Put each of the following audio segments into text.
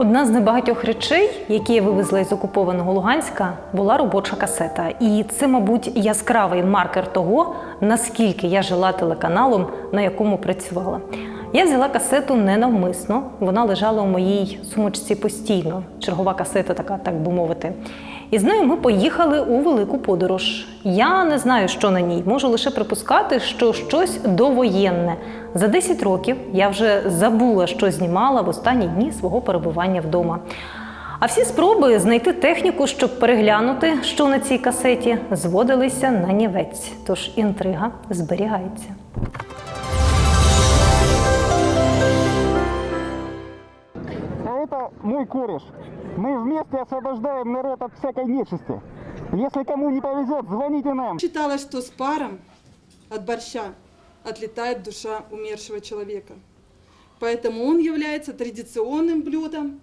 Одна з небагатьох речей, які я вивезла із окупованого Луганська, була робоча касета. І це, мабуть, яскравий маркер того, наскільки я жила телеканалом, на якому працювала. Я взяла касету ненавмисно, вона лежала у моїй сумочці постійно. Чергова касета, така, так би мовити. І з нею ми поїхали у велику подорож. Я не знаю, що на ній. Можу лише припускати, що щось довоєнне. За 10 років я вже забула, що знімала в останні дні свого перебування вдома. А всі спроби знайти техніку, щоб переглянути, що на цій касеті, зводилися на нівець. Тож інтрига зберігається. Это мой кореш. Мы вместе освобождаем народ от всякой нечисти. Если кому не повезет, звоните нам. Считалось, что с паром от борща отлетает душа умершего человека. Поэтому он является традиционным блюдом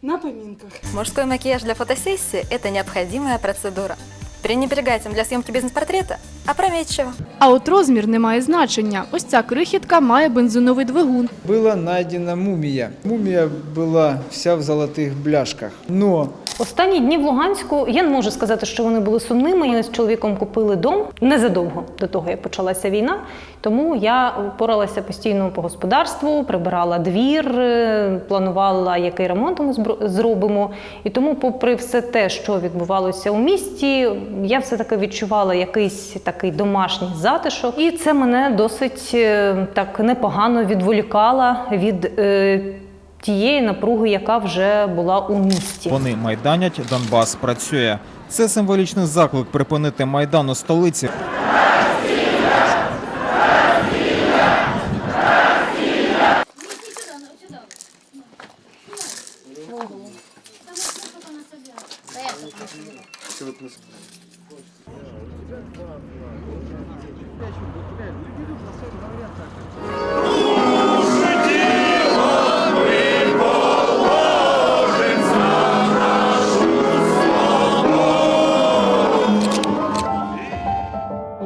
на поминках. Мужской макияж для фотосессии – это необходимая процедура. Пренебрегать им для съемки бизнес-портрета – опрометчиво. А от розмір не має значення. Ось ця крихітка має бензиновий двигун. Была найдена мумия. Мумия была вся в золотых бляшках. Но Останні дні в Луганську я не можу сказати, що вони були сумними. Я з чоловіком купили дом незадовго до того, як почалася війна. Тому я поралася постійно по господарству, прибирала двір, е, планувала, який ремонт ми зробимо. І тому, попри все те, що відбувалося у місті, я все таки відчувала якийсь такий домашній затишок, і це мене досить е, так непогано відволікало від. Тієї напруги, яка вже була у місті. Вони майданять, Донбас працює. Це символічний заклик припинити майдан у столиці.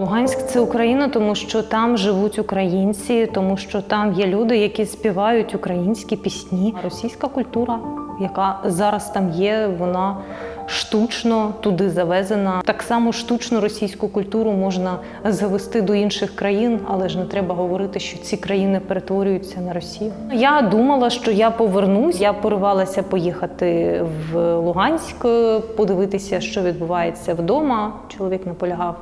Луганськ це Україна, тому що там живуть українці, тому що там є люди, які співають українські пісні. Російська культура, яка зараз там є, вона штучно туди завезена. Так само штучно російську культуру можна завести до інших країн, але ж не треба говорити, що ці країни перетворюються на Росію. Я думала, що я повернусь. Я поривалася поїхати в Луганськ, подивитися, що відбувається вдома. Чоловік наполягав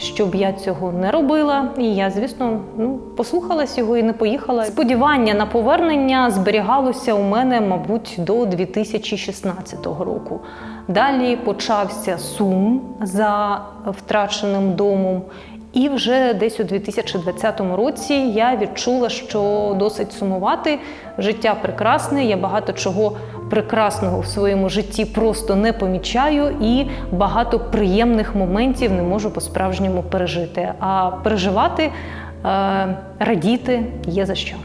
щоб я цього не робила. І я, звісно, ну послухалась його і не поїхала. Сподівання на повернення зберігалося у мене, мабуть, до 2016 року. Далі почався сум за втраченим домом. І вже десь у 2020 році я відчула, що досить сумувати. Життя прекрасне, я багато чого прекрасного в своєму житті просто не помічаю, і багато приємних моментів не можу по-справжньому пережити. А переживати, е, радіти є за що.